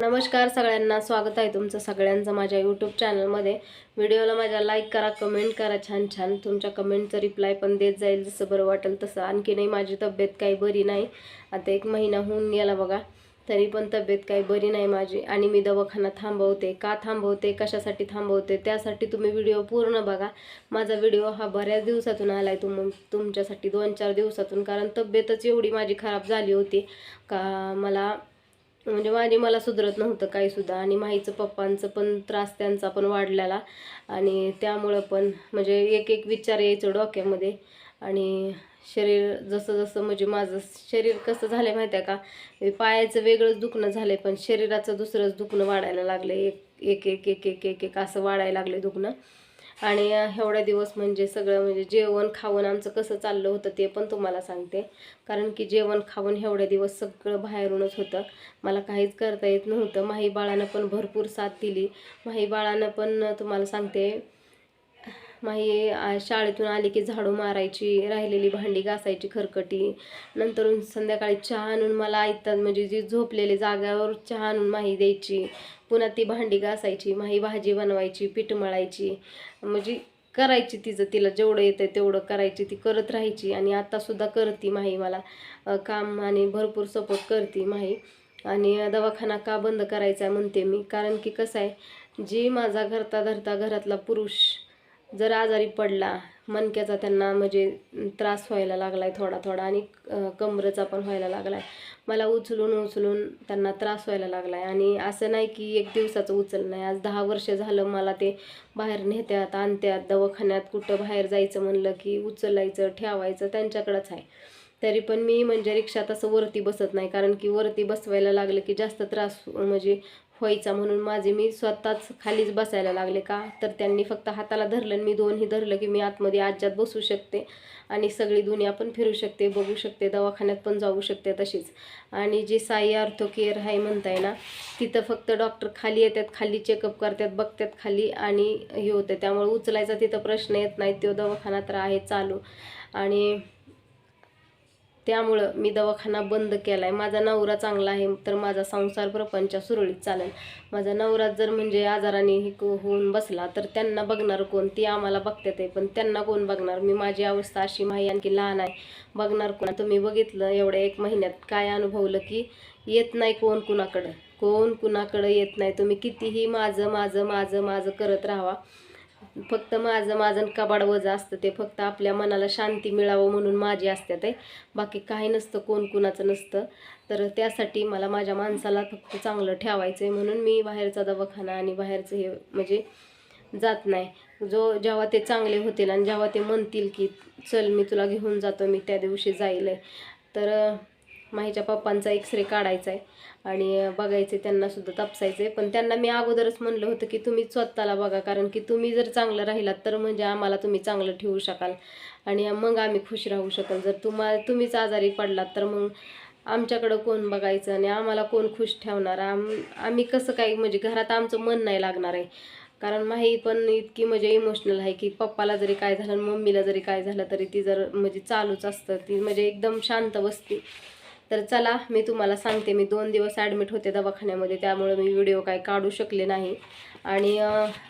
नमस्कार सगळ्यांना स्वागत आहे तुमचं सगळ्यांचं माझ्या यूट्यूब चॅनलमध्ये व्हिडिओला माझ्या लाईक करा कमेंट करा छान छान. तुमच्या कमेंटचं रिप्लाय पण देत जाईल जसं बरं वाटेल तसं. आणखीनही माझी तब्येत काही बरी नाही. आता एक महिना होऊन गेला बघा तरी पण तब्येत काही बरी नाही माझी. आणि मी दवाखाना थांबवते. का थांबवते? कशासाठी थांबवते? त्यासाठी तुम्ही व्हिडिओ पूर्ण बघा. माझा व्हिडिओ हा बऱ्याच दिवसातून आला आहे तुम तुमच्यासाठी दोन चार दिवसातून. कारण तब्येतच एवढी माझी खराब झाली होती का मला म्हणजे माझी मला सुधरत नव्हतं काही सुद्धा. आणि माहीचं पप्पांचं पण त्रास त्यांचा पण वाढलेला. आणि त्यामुळं पण म्हणजे एक एक विचार यायचं डोक्यामध्ये. आणि शरीर जसं जसं म्हणजे माझं शरीर कसं झालं आहे माहिती आहे का पायाचं वेगळंच दुखणं झालं आहे पण शरीराचं दुसरंच दुखणं वाढायला लागलं एक एक एक एक एक एक एक असं वाढायला लागले दुखणं. आणि एवढ्या दिवस म्हणजे सगळं म्हणजे जेवण खावण आमचं कसं चाललं होतं ते पण तुम्हाला सांगते. कारण की जेवण खावण एवढ्या दिवस सगळं बाहेरूनच होतं. मला काहीच करता येत नव्हतं. माही बाळानं पण भरपूर साथ दिली. माही बाळानं पण तुम्हाला सांगते माही शाळेतून आली की झाडू मारायची राहिलेली भांडी घासायची खरकटी. नंतर संध्याकाळी चहा आणून मला ऐकतात म्हणजे जी झोपलेली जाग्यावर चहा आणून माही द्यायची. पुन्हा ती भांडी घासायची माही भाजी बनवायची पीठ मळायची म्हणजे करायची तिचं तिला जेवढं येतं तेवढं करायची ती करत राहायची आणि आत्तासुद्धा करते माही मला. काम आणि भरपूर सपोर्ट करते माही. आणि दवाखाना का बंद करायचा म्हणते मी कारण की कसं आहे जी माझा घरता धरता घरातला पुरुष जर आजारी पडला मणक्याचा त्यांना म्हणजे त्रास व्हायला लागला आहे थोडा थोडा आणि कमरेचा पण व्हायला लागला आहे मला उचलून उचलून त्यांना त्रास व्हायला लागला आहे आणि असं नाही की एक दिवसाचं उचल नाही. आज दहा वर्ष झालं मला ते बाहेर नेत्यात आणत्यात दवाखान्यात कुठं बाहेर जायचं म्हणलं की उचलायचं ठेवायचं त्यांच्याकडंच आहे. तरी पण मी म्हणजे रिक्षात असं वरती बसत नाही. कारण की वरती बसवायला लागलं की जास्त त्रास म्हणजे व्हायचा म्हणून माझे मी स्वतःच खालीच बसायला लागले का? तर त्यांनी फक्त हाताला धरलं आणि मी दोन्ही धरलं की मी आतमध्ये आज्यात बसू शकते आणि सगळी दुनिया पण फिरू शकते बघू शकते दवाखान्यात पण जाऊ शकते तशीच. आणि जी साई आर्थो केअर आहे म्हणताय ना तिथं फक्त डॉक्टर खाली येतात खाली चेकअप करतात बघतात खाली आणि हे होतं. त्यामुळे उचलायचा तिथं प्रश्न येत नाही तो दवाखाना तर आहे चालू. आणि त्यामुळं मी दवाखाना बंद केला आहे माझा नवरा चांगला आहे तर माझा संसार प्रपंच सुरळीत चालेल. माझा नवरा जर म्हणजे आजाराने को- होऊन बसला तर त्यांना बघणार कोण? ती आम्हाला बघतात आहे पण त्यांना कोण बघणार? मी माझी अवस्था अशी माही आणखी लहान आहे. बघणार कोण? तुम्ही बघितलं एवढ्या एक महिन्यात काय अनुभवलं की येत नाही कोण कुणाकडं? कोण कुणाकडं येत नाही? तुम्ही कितीही माझं माझं माझं माझं करत राहावा. फक्त माझं माझं कबाड वजा असतं ते फक्त आपल्या मनाला शांती मिळावं म्हणून माझी असते आहे. बाकी काही नसतं कोण कुणाचं नसतं. तर त्यासाठी मला माझ्या माणसाला फक्त चांगलं ठेवायचं आहे म्हणून मी बाहेरचा दवाखाना आणि बाहेरचं हे म्हणजे जात नाही. जो जेव्हा ते चांगले होतील आणि जेव्हा ते म्हणतील की चल मी तुला घेऊन जातो मी त्या दिवशी जाईल आहे. तर माहीच्या पप्पांचा एक्सरे काढायचा आहे आणि बघायचे त्यांनासुद्धा तपासायचं आहे पण त्यांना मी अगोदरच म्हणलं होतं की तुम्ही स्वतःला बघा कारण की तुम्ही जर चांगलं राहिलात तर म्हणजे आम्हाला तुम्ही चांगलं ठेवू शकाल. आणि मग आम्ही खुश राहू शकाल. जर तुम्हा तुम्हीच आजारी पडलात तर मग आमच्याकडं कोण बघायचं? आणि आम्हाला कोण खुश ठेवणार? आम आम्ही कसं काही म्हणजे घरात आमचं मन नाही लागणार आहे. कारण माही पण इतकी म्हणजे इमोशनल आहे की पप्पाला जरी काय झालं मम्मीला जरी काय झालं तरी ती जर म्हणजे चालूच असतं. ती म्हणजे एकदम शांत बसते. तर चला मी तुम्हाला सांगते मी दोन दिवस ॲडमिट होते दवाखान्यामध्ये त्यामुळे मी व्हिडिओ काय काढू शकले नाही. आणि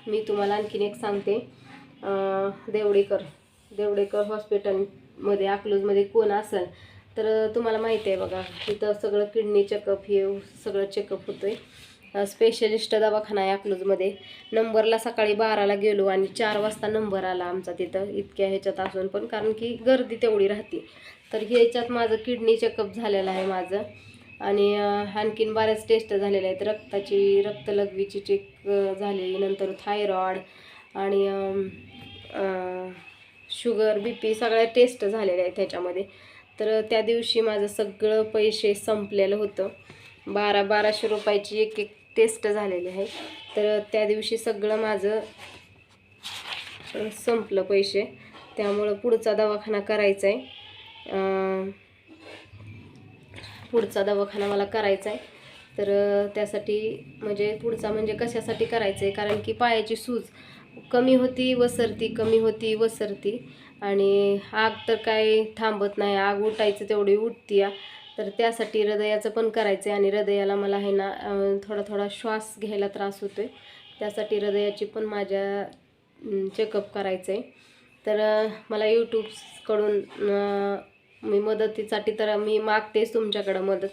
मी तुम्हाला आणखीन एक सांगते देवडेकर देवडेकर हॉस्पिटलमध्ये अकलूजमध्ये कोण असेल तर तुम्हाला माहिती आहे बघा तिथं सगळं किडनी चेकअप हे सगळं चेकअप होतं आहे स्पेशलिस्ट दवाखाना आहे अकलूजमध्ये नंबरला सकाळी बाराला गेलो आणि चार वाजता नंबर आला आमचा तिथं. इतक्या ह्याच्यात असून पण कारण की गर्दी तेवढी राहते. तर ह्याच्यात माझं किडनी चेकअप झालेलं आहे माझं. आणि आणखीन बऱ्याच टेस्ट झालेल्या आहेत. रक्ताची रक्तलघवीची चेक झालेली नंतर थायरॉईड आणि शुगर बी पी सगळ्या टेस्ट झालेल्या आहेत त्याच्यामध्ये तर त्या दिवशी माझं सगळं पैसे संपलेलं होतं. बारा बाराशे रुपयाची एक एक टेस्ट झालेली आहे. तर त्या दिवशी सगळं माझं संपलं पैसे. त्यामुळं पुढचा दवाखाना करायचा आहे पुढचा दवाखाना मला करायचा आहे तर त्यासाठी म्हणजे पुढचा म्हणजे कशासाठी करायचं आहे कारण की पायाची सूज कमी होती वसरती कमी होती वसरती. आणि आग तर काय थांबत नाही. आग उठायचं तेवढी उठती तर त्यासाठी हृदयाचं पण करायचं आहे आणि हृदयाला मला आहे ना थोडा थोडा श्वास घ्यायला त्रास होतो आहे त्यासाठी हृदयाची पण माझ्या चेकअप करायचं आहे तर मला यूट्यूबकडून मी मदतीसाठी तर मी मागतेच तुमच्याकडं मदत.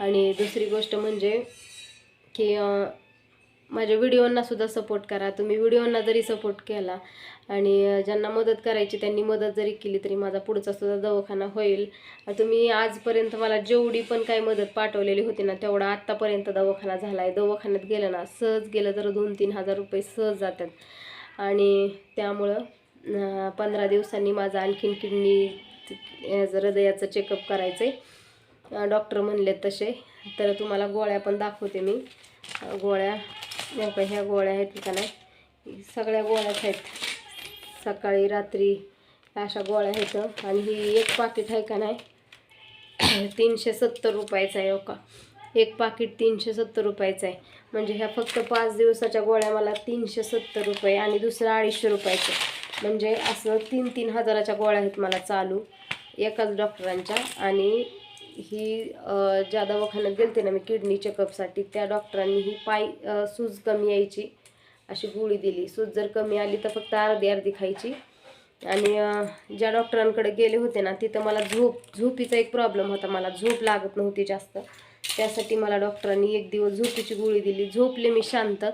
आणि दुसरी गोष्ट म्हणजे की माझ्या व्हिडिओंना सुद्धा सपोर्ट करा. तुम्ही व्हिडिओंना जरी सपोर्ट केला आणि ज्यांना मदत करायची त्यांनी मदत जरी केली तरी माझा पुढचा सुद्धा दवाखाना होईल. तुम्ही आजपर्यंत मला जेवढी पण काही मदत पाठवलेली होती ना तेवढा आत्तापर्यंत दवाखाना झाला आहे दवाखान्यात गेलं ना सहज गेलं तर दोन तीन हजार रुपये सहज जातात. आणि त्यामुळं पंधरा दिवसांनी माझा आणखीन किडनी हृदयाचं चेकअप करायचं आहे डॉक्टर म्हणले तसे. तर तुम्हाला गोळ्या पण दाखवते मी. गोळ्या हो ह्या गोळ्या आहेत का नाही सगळ्या गोळ्याच आहेत. सकाळी रात्री अशा गोळ्या आहेत. आणि ही एक पाकिट आहे का नाही? तीनशे सत्तर रुपयाचं आहे हो का? एक पाकिट तीनशे सत्तर रुपयाचं आहे. म्हणजे ह्या फक्त पाच दिवसाच्या गोळ्या मला तीनशे सत्तर रुपये आणि दुसऱ्या अडीचशे रुपयाचं म्हणजे असं तीन तीन हजाराच्या गोळ्या आहेत मला चालू. एकाच डॉक्टरांच्या आणि ही ज्या दवाखान्यात गेलते ना मी किडनी चेकअपसाठी त्या डॉक्टरांनी ही पाय सूज कमी यायची अशी गोळी दिली. सूज जर कमी आली तर फक्त अर्धी अर्धी खायची. आणि ज्या डॉक्टरांकडे गेले होते ना तिथं मला झोप झोपीचा एक प्रॉब्लेम होता. मला झोप लागत नव्हती जास्त. त्यासाठी मला डॉक्टरांनी एक दिवस झोपीची गोळी दिली. झोपले मी शांत.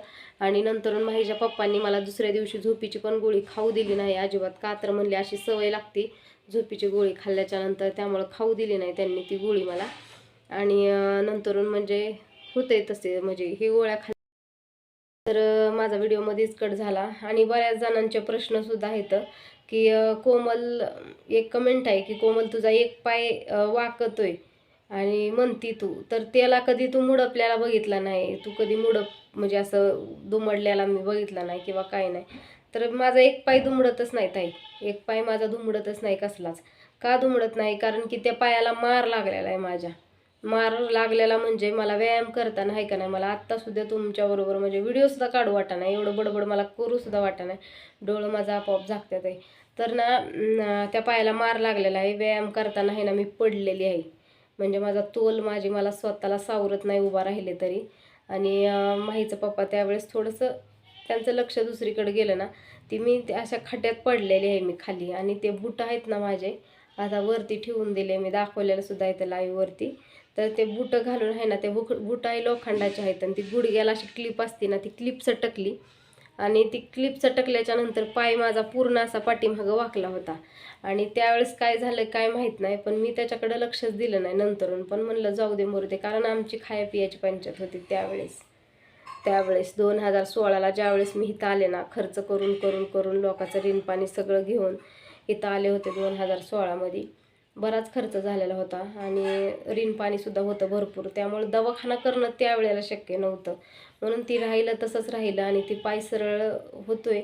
आणि नंतर माझ्या पप्पांनी मला दुसऱ्या दिवशी झोपीची पण गोळी खाऊ दिली नाही अजिबात का तर म्हणले अशी सवय लागते झोपीची गोळी खाल्ल्याच्या नंतर त्यामुळं खाऊ दिली नाही त्यांनी ती गोळी मला. आणि अं, नंतरून म्हणजे होते तसे म्हणजे हे गोळ्या खा तर माझा व्हिडिओमध्येच कट झाला. आणि बऱ्याच जणांचे प्रश्नसुद्धा आहेत की कोमल एक कमेंट आहे की कोमल तुझा एक पाय वाकतोय. आणि म्हणती तू तर त्याला कधी तू मुडपल्याला बघितला नाही. तू कधी मुडप म्हणजे असं दुमडल्याला मी बघितला नाही किंवा काय नाही. तर माझा एक पाय दुमडतच नाही ताई. एक पाय माझा दुमडतच नाही कसलाच. का दुमडत नाही? कारण की त्या पायाला मार लागलेला आहे माझ्या. मार लागलेला म्हणजे मला व्यायाम करताना आहे का नाही? मला आत्तासुद्धा तुमच्याबरोबर म्हणजे व्हिडिओसुद्धा काढू वाटा नाही. एवढं बडबड मला करूसुद्धा वाटा नाही. डोळं माझं आपोआप झाकतात आहे. तर ना त्या पायाला मार लागलेला आहे. व्यायाम करताना आहे ना मी पडलेली आहे. म्हणजे माझा तोल माझी मला स्वतःला सावरत नाही उभा राहिले तरी. आणि माहीचं पप्पा त्यावेळेस थोडंसं त्यांचं लक्ष दुसरीकडे गेलं ना ती मी अशा खड्ड्यात पडलेली आहे मी खाली. आणि ते बुट आहेत ना माझे आता वरती ठेवून दिले मी दाखवलेलं सुद्धा आहे त्याला आईवरती तर ते बुटं घालून आहे ना ते बुक बुट आहे लोखंडाचे आहेत. आणि ती गुडघ्याला अशी क्लिप असते ना ती क्लिप चटकली आणि ती क्लिप चटकल्याच्या नंतर पाय माझा पूर्ण असा पाठीमागं वाकला होता. आणि त्यावेळेस काय झालं काय माहीत नाही पण मी त्याच्याकडं लक्षच दिलं नाही नंतरून. पण म्हणलं जाऊ दे मोरू दे. कारण आमची खाया पियाची पंचायत होती त्यावेळेस. त्यावेळेस दोन हजार सोळाला ज्यावेळेस मी इथं आले ना खर्च करून करून करून लोकांचं रिनपाणी सगळं घेऊन इथं आले होते दोन हजार सोळामध्ये. बराच खर्च झालेला होता आणि रिनपाणीसुद्धा होतं भरपूर. त्यामुळे दवाखाना करणं त्यावेळेला शक्य नव्हतं. म्हणून ती राहिलं तसंच राहिलं आणि ती पाय सरळ होतोय.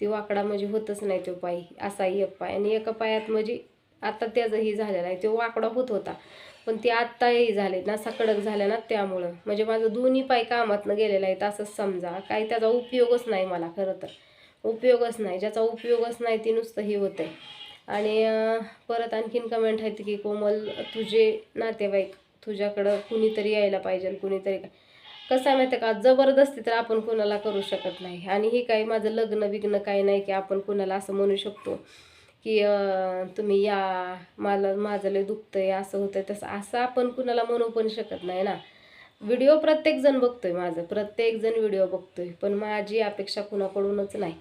ती वाकडा म्हणजे होतच नाही तो पाय असाही एक पाय. आणि एका पायात म्हणजे आता त्याचंही झालेलं आहे. तो वाकडा होत होता. पण ते आत्ताही झाले नासा कडक झाल्या ना त्यामुळं. म्हणजे माझं दोन्ही पाय कामातनं गेलेलं आहे असंच समजा. काही त्याचा उपयोगच नाही मला खरं तर. उपयोगच नाही. ज्याचा उपयोगच नाही ती नुसतं हे होतं आहे आणि परत आणखीन कमेंट आहेत की कोमल तुझे नातेवाईक तुझ्याकडं कुणीतरी यायला पाहिजे कुणीतरी काय कसं आहे माहिती आहे का? जबरदस्ती तर आपण कोणाला करू शकत नाही. आणि हे काही माझं लग्न बिग्न काही नाही की आपण कोणाला असं म्हणू शकतो की तुम्ही या मला माझं लय दुखतंय असं होतंय तसं. असं आपण कुणाला म्हणू पण शकत नाही ना. व्हिडिओ प्रत्येकजण बघतोय माझं. प्रत्येकजण व्हिडिओ बघतोय. पण माझी अपेक्षा कुणाकडूनच नाही.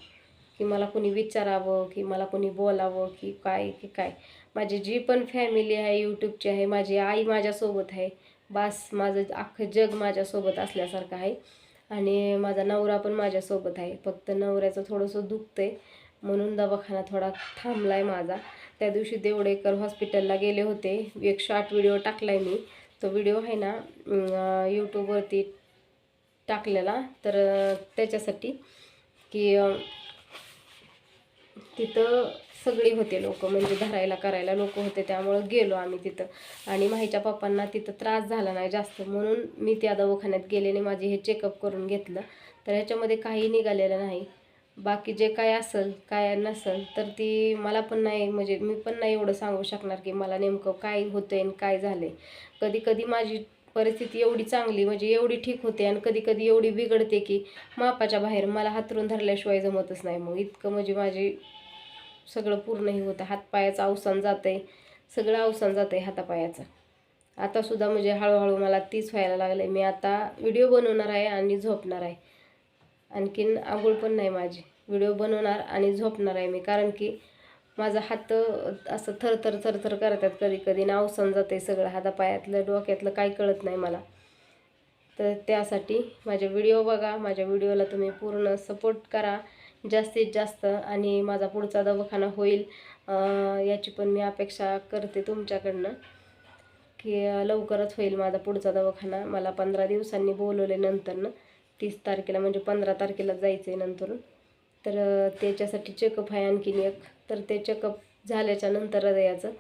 की मला कोणी विचारावं की मला कोणी बोलावं की काय की काय. माझी जी पण फॅमिली आहे यूट्यूबची आहे माझी आई माझ्यासोबत आहे बास माझं अख्खं जग माझ्यासोबत असल्यासारखं आहे. आणि माझा नवरा पण माझ्यासोबत आहे. फक्त नवऱ्याचं थोडंसं दुखतंय. म्हणून दवाखाना थोडा थांबला आहे माझा. त्या दिवशी देवडेकर हॉस्पिटलला गेले होते. एक शॉर्ट व्हिडिओ टाकला आहे मी. तो व्हिडिओ आहे ना यूट्यूबवरती टाकलेला. तर त्याच्यासाठी की तिथं सगळी होते लोक म्हणजे धरायला करायला लोक होते त्यामुळं गेलो आम्ही तिथं. आणि माहीच्या पप्पांना तिथं त्रास झाला नाही जास्त म्हणून मी त्या दवाखान्यात गेले आणि माझे हे चेकअप करून घेतलं. तर ह्याच्यामध्ये काही निघालेलं नाही. बाकी जे काय असेल काय नसेल तर ती मला पण नाही म्हणजे मी पण नाही एवढं सांगू शकणार की मला नेमकं काय होतंय आणि काय झालं आहे कधी कधी माझी परिस्थिती एवढी चांगली म्हणजे एवढी ठीक होते आणि कधी कधी एवढी बिघडते की मापाच्या बाहेर मला हातरून धरल्याशिवाय जमतच नाही. मग इतकं म्हणजे माझी सगळं पूर्णही होतं. हातपायाचं अवसान जातंय. सगळं अवसान जात आहे हातापायाचं आतासुद्धा म्हणजे हळूहळू मला तीच व्हायला लागले मी आता व्हिडिओ बनवणार आहे आणि झोपणार आहे. आणखीन आंघोळ पण नाही माझी. व्हिडिओ बनवणार आणि झोपणार आहे मी. कारण की माझा हात असं थरथर थरथर करतात कधी कधी नाव समजत सगळं हातापायातलं डोक्यातलं काही कळत नाही मला. तर त्यासाठी माझे व्हिडिओ बघा. माझ्या व्हिडिओला तुम्ही पूर्ण सपोर्ट करा. जास्तीत जास्त आणि माझा पुढचा दवाखाना होईल याची पण मी अपेक्षा करते तुमच्याकडनं. की लवकरच होईल माझा पुढचा दवाखाना. मला पंधरा दिवसांनी बोलवले नंतरनं. तीस तारखेला म्हणजे पंधरा तारखेला जायचं आहे नंतर तर त्याच्यासाठी चेकअप आहे आणखीन एक. तर ते चेकअप झाल्याच्यानंतर हृदयाचं.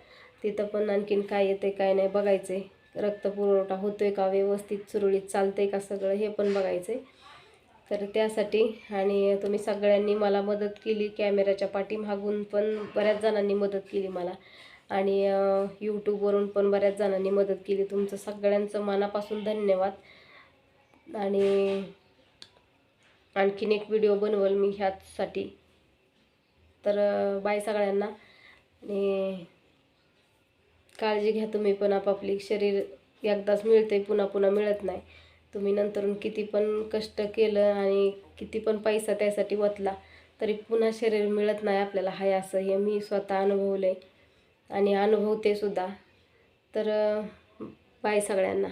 तिथं पण आणखीन काय येते काय नाही बघायचं आहे रक्तपुरवठा आहे का व्यवस्थित सुरळीत चालतंय का सगळं हे पण बघायचं आहे तर त्यासाठी आणि तुम्ही सगळ्यांनी मला मदत केली कॅमेऱ्याच्या पाठीमागून पण बऱ्याच जणांनी मदत केली मला. आणि यूट्यूबवरून पण बऱ्याच जणांनी मदत केली. तुमचं सगळ्यांचं मनापासून धन्यवाद. आणि आणखीन एक व्हिडिओ बनवल मी ह्याचसाठी. तर बाय सगळ्यांना. आणि काळजी घ्या तुम्ही पण आपापली शरीर एकदाच मिळते पुन्हा पुन्हा मिळत नाही. तुम्ही नंतरून किती पण कष्ट केलं आणि किती पण पैसा त्यासाठी वतला तरी पुन्हा शरीर मिळत नाही आपल्याला. हाय असं हे मी स्वतः अनुभवलं आहे आणि अनुभवते सुद्धा. तर बाय सगळ्यांना.